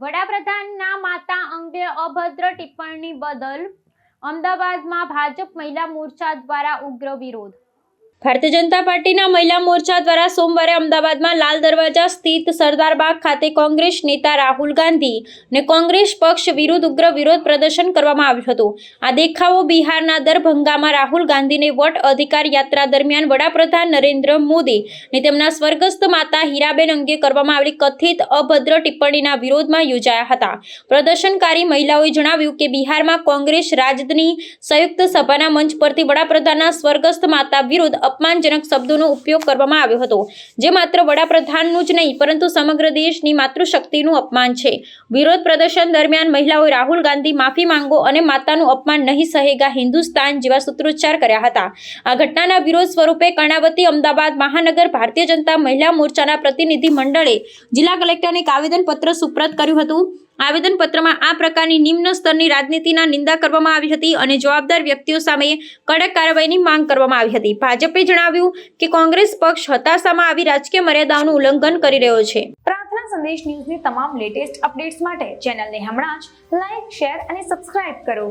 વડાપ્રધાનના માતા અંગે અભદ્ર ટિપ્પણી બદલ અમદાવાદમાં ભાજપ મહિલા મોરચા દ્વારા ઉગ્ર વિરોધ ભારતીય જનતા પાર્ટીના મહિલા મોરચા દ્વારા સોમવારે અમદાવાદમાં લાલ દરવાજા સ્થિત સરદારબાગ ખાતે કોંગ્રેસ નેતા રાહુલ ગાંધી અને કોંગ્રેસ પક્ષ વિરુદ્ધ ઉગ્ર વિરોધ પ્રદર્શન કરવામાં આવ્યું હતું. આ દેખાવો બિહારના દરભંગામાં રાહુલ ગાંધીને વટ અધિકાર યાત્રા દરમિયાન વડાપ્રધાન નરેન્દ્ર મોદી અને તેમના સ્વર્ગસ્થ માતા હીરાબેન અંગે કરવામાં આવેલી કથિત અભદ્ર ટિપ્પણીના વિરોધમાં યોજાયા હતા. પ્રદર્શનકારી મહિલાઓએ જણાવ્યું કે બિહારમાં કોંગ્રેસ રાજદની સંયુક્ત સભાના મંચ પરથી વડાપ્રધાનના સ્વર્ગસ્થ માતા વિરુદ્ધ અપમાનજનક શબ્દોનો ઉપયોગ કરવામાં આવ્યો હતો. જે માત્ર વડાપ્રધાનનું જ નહીં, પરંતુ સમગ્ર દેશની માતૃશક્તિનું અપમાન છે. વિરોધ પ્રદર્શન દરમિયાન મહિલાઓએ રાહુલ ગાંધી માફી માંગો અને માતાનું અપમાન નહીં સહેગા હિન્દુસ્તાન જેવા સૂત્રોચ્ચાર કર્યા હતા. આ ઘટનાના વિરોધ સ્વરૂપે કર્ણાવતી અમદાવાદ મહાનગર ભારતીય જનતા મહિલા મોરચાના પ્રતિનિધિ મંડળે જિલ્લા કલેક્ટરને એક આવેદનપત્ર સુપ્રત કર્યું હતું. આવેદનપત્રમાં આ પ્રકારની નિમ્ન સ્તરની રાજનીતિના નિંદા કરવામાં આવી હતી અને જવાબદાર વ્યક્તિઓ સામે કડક કાર્યવાહીની માંગ કરવામાં આવી હતી. ભાજપે જણાવ્યું કે કોંગ્રેસ પક્ષ હતાશામાં આવી રાજકીય મર્યાદાઓનું ઉલ્લંઘન કરી રહ્યો છે. પ્રાર્થના સંદેશ ન્યૂઝની તમામ લેટેસ્ટ અપડેટ્સ માટે ચેનલને હમણાં જ લાઈક શેર અને સબસ્ક્રાઇબ કરો.